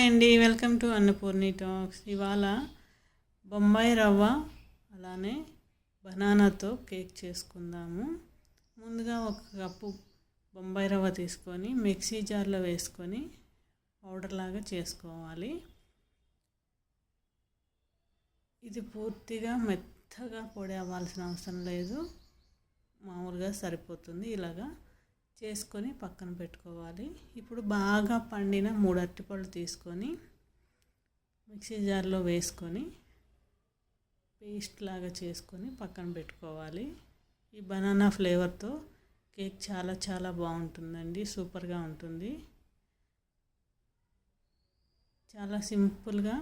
Hi అండి welcome to Annapurni talks. ఇవాళ బొంబాయి రవ్వ అలానే బనానాతో కేక్ చేసుకుందాము. ముందుగా ఒక కప్పు బొంబాయి రవ్వ తీసుకొని మిక్సీ జార్లో వేసుకొని పౌడర్ లాగా చేసుకోవాలి. ఇది పూర్తిగా మెత్తగా పొడి అవ్వాల్సిన అవసరం లేదు. మామూలుగా సరిపోతుంది ఇలాగా. చేసుకొని పక్కన పెట్టుకోవాలి. ఇప్పుడు బాగా పండిన మూడు అరటిపళ్ళు తీసుకొని మిక్సీ జార్లో వేసుకొని పేస్ట్ లాగా చేసుకొని పక్కన పెట్టుకోవాలి. ఈ బనానా ఫ్లేవర్తో కేక్ చాలా చాలా బాగుంటుందండి. సూపర్గా ఉంటుంది. చాలా సింపుల్గా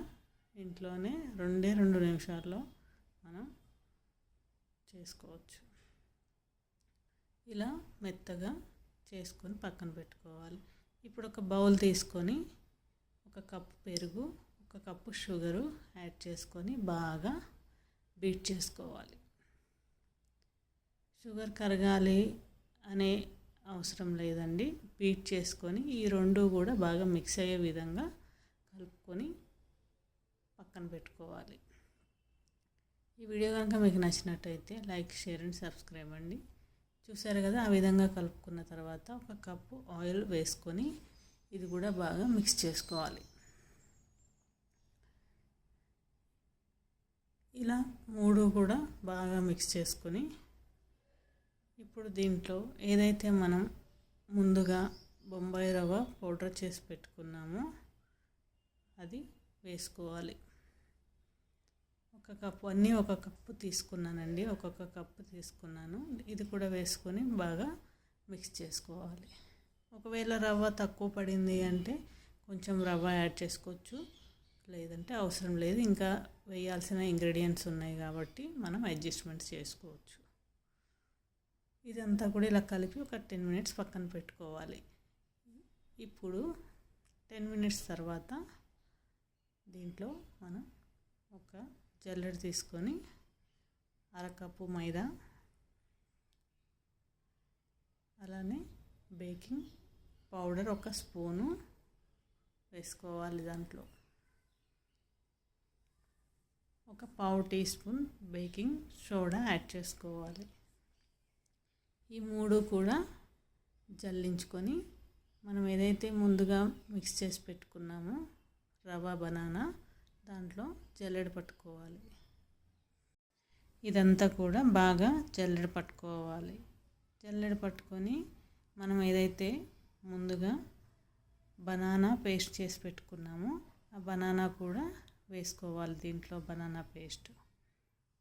ఇంట్లోనే రెండే రెండు నిమిషాల్లో మనం చేసుకోవచ్చు. ఇలా మెత్తగా చేసుకొని పక్కన పెట్టుకోవాలి. ఇప్పుడు ఒక బౌల్ తీసుకొని ఒక కప్పు పెరుగు ఒక కప్పు షుగరు యాడ్ చేసుకొని బాగా బీట్ చేసుకోవాలి. షుగర్ కరగాలి అనే అవసరం లేదండి. బీట్ చేసుకొని ఈ రెండు కూడా బాగా మిక్స్ అయ్యే విధంగా కలుపుకొని పక్కన పెట్టుకోవాలి. ఈ వీడియో కనుక మీకు నచ్చినట్టయితే లైక్ షేర్ అండ్ సబ్స్క్రైబ్ అండి. చూసారు కదా ఆ విధంగా కలుపుకున్న తర్వాత ఒక కప్పు ఆయిల్ వేసుకొని ఇది కూడా బాగా మిక్స్ చేసుకోవాలి. ఇలా మూడు కూడా బాగా మిక్స్ చేసుకొని ఇప్పుడు దీంట్లో ఏదైతే మనం ముందుగా బొంబాయి రవ్వ పౌడర్ చేసి పెట్టుకున్నామో అది వేసుకోవాలి. ఒక కప్పు అన్నీ ఒక కప్పు తీసుకున్నానండి. ఒక్కొక్క కప్పు తీసుకున్నాను. ఇది కూడా వేసుకొని బాగా మిక్స్ చేసుకోవాలి. ఒకవేళ రవ్వ తక్కువ పడింది అంటే కొంచెం రవ్వ యాడ్ చేసుకోవచ్చు. లేదంటే అవసరం లేదు. ఇంకా వేయాల్సిన ఇంగ్రీడియంట్స్ ఉన్నాయి కాబట్టి మనం అడ్జస్ట్మెంట్స్ చేసుకోవచ్చు. ఇదంతా కూడా ఇలా కలిపి ఒక టెన్ మినిట్స్ పక్కన పెట్టుకోవాలి. ఇప్పుడు టెన్ మినిట్స్ తర్వాత దీంట్లో మనం ఒక జల్లెడ తీసుకొని అరకప్పు మైదా అలానే బేకింగ్ పౌడర్ ఒక స్పూను వేసుకోవాలి దాంట్లో. ఒక పావు teaspoon baking soda add చేసుకోవాలి. ఈ మూడు కూడా జల్లించుకొని మనం ఏదైతే ముందుగా మిక్స్ చేసి పెట్టుకున్నామో రవా బనానా దాంట్లో జల్లెడ పట్టుకోవాలి. ఇదంతా కూడా బాగా జల్లెడ పట్టుకోవాలి. జల్లెడ పట్టుకొని మనం ఏదైతే ముందుగా బనానా పేస్ట్ చేసి పెట్టుకున్నామో ఆ బనానా కూడా వేసుకోవాలి దీంట్లో బనానా పేస్ట్.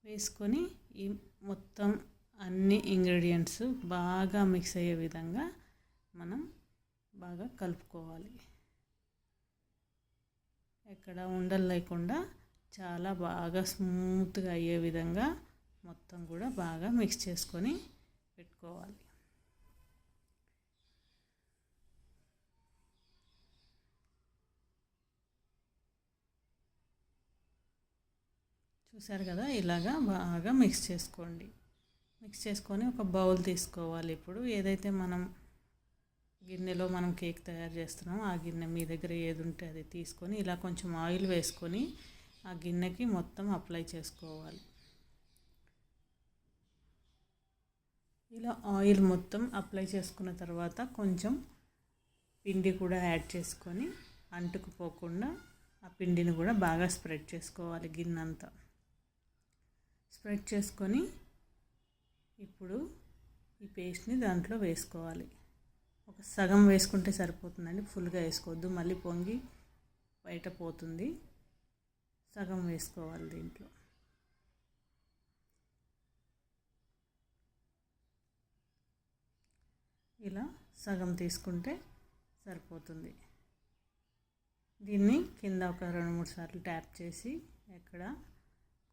వేసుకొని ఈ మొత్తం అన్ని ఇంగ్రీడియంట్స్ బాగా మిక్స్ అయ్యే విధంగా మనం బాగా కలుపుకోవాలి. ఎక్కడ ఉండలు లేకుండా చాలా బాగా స్మూత్గా అయ్యే విధంగా మొత్తం కూడా బాగా మిక్స్ చేసుకొని పెట్టుకోవాలి. చూసారు కదా? ఇలాగా బాగా మిక్స్ చేసుకోండి. మిక్స్ చేసుకొని ఒక బౌల్ తీసుకోవాలి. ఇప్పుడు ఏదైతే మనం గిన్నెలో మనం కేక్ తయారు చేస్తున్నాం. ఆ గిన్నె మీ దగ్గర ఏది ఉంటే అది తీసుకొని ఇలా కొంచెం ఆయిల్ వేసుకొని ఆ గిన్నెకి మొత్తం అప్లై చేసుకోవాలి. ఇలా ఆయిల్ మొత్తం అప్లై చేసుకున్న తర్వాత కొంచెం పిండి కూడా యాడ్ చేసుకొని అంటుకుపోకుండా ఆ పిండిని కూడా బాగా స్ప్రెడ్ చేసుకోవాలి గిన్నె అంతా స్ప్రెడ్ చేసుకొని ఇప్పుడు ఈ పేస్ట్ని దాంట్లో వేసుకోవాలి. ఒక సగం వేసుకుంటే సరిపోతుందండి. ఫుల్గా వేసుకోవద్దు. మళ్ళీ పొంగి బయట పోతుంది. సగం వేసుకోవాలి దీంట్లో. ఇలా సగం తీసుకుంటే సరిపోతుంది. దీన్ని కింద ఒక రెండు మూడు సార్లు ట్యాప్ చేసి ఎక్కడ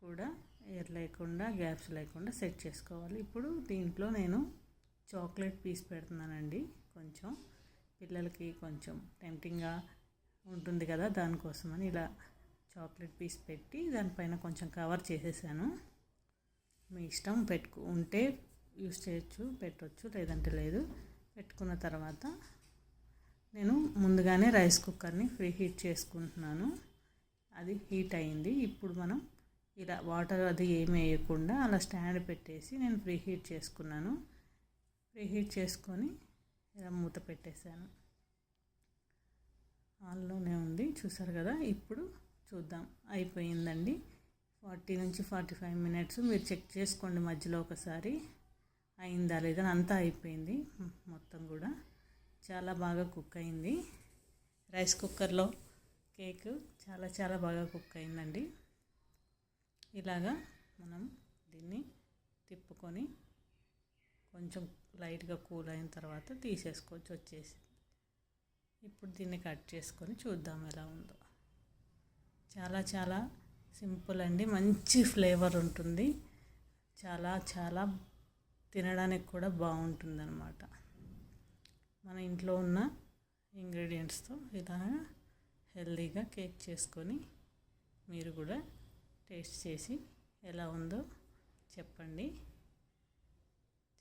కూడా ఎయిర్ లేకుండా గ్యాప్స్ లేకుండా సెట్ చేసుకోవాలి. ఇప్పుడు దీంట్లో నేను చాక్లెట్ పీస్ పెడుతున్నానండి. కొంచెం పిల్లలకి కొంచెం టెంప్టింగ్గా ఉంటుంది కదా దానికోసమని ఇలా చాక్లెట్ పీస్ పెట్టి దానిపైన కొంచెం కవర్ చేసేసాను. మీ ఇష్టం పెట్టుకు ఉంటే యూస్ చేయొచ్చు పెట్టవచ్చు లేదంటే లేదు. పెట్టుకున్న తర్వాత నేను ముందుగానే రైస్ కుక్కర్ని ఫ్రీ హీట్ చేసుకుంటున్నాను. అది హీట్ అయింది. ఇప్పుడు మనం ఇలా వాటర్ అది ఏమి వేయకుండా అలా స్టాండ్ పెట్టేసి నేను ప్రీ హీట్ చేసుకున్నాను. ప్రీ హీట్ చేసుకొని ఇలా మూత పెట్టేశాను. ఆన్లోనే ఉంది చూసారు కదా? ఇప్పుడు చూద్దాం. అయిపోయిందండి. ఫార్టీ నుంచి ఫార్టీ ఫైవ్ మినిట్స్ మీరు చెక్ చేసుకోండి మధ్యలో ఒకసారి. అయిందా లేదా అంతా అయిపోయింది మొత్తం కూడా. చాలా బాగా కుక్ అయింది. రైస్ కుక్కర్లో కేక్ చాలా చాలా బాగా కుక్ అయిందండి. ఇలాగా మనం దీన్ని తిప్పుకొని కొంచెం లైట్గా కూల్ అయిన తర్వాత తీసేసుకోవచ్చు వచ్చేసి. ఇప్పుడు దీన్ని కట్ చేసుకొని చూద్దాం ఎలా ఉందో. చాలా చాలా సింపుల్ అండి మంచి ఫ్లేవర్ ఉంటుంది. చాలా చాలా తినడానికి కూడా బాగుంటుంది అన్నమాట మన ఇంట్లో ఉన్న ఇంగ్రీడియంట్స్తో ఇలా హెల్దీగా కేక్ చేసుకొని మీరు కూడా టేస్ట్ చేసి ఎలా ఉందో చెప్పండి.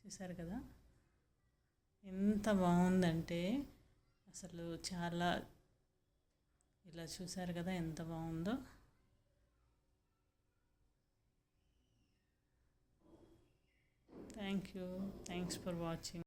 చూసారు కదా? ఎంత బాగుందంటే అసలు చాలా ఇలా చూసారు కదా ఎంత బాగుందో. Thank you thanks for watching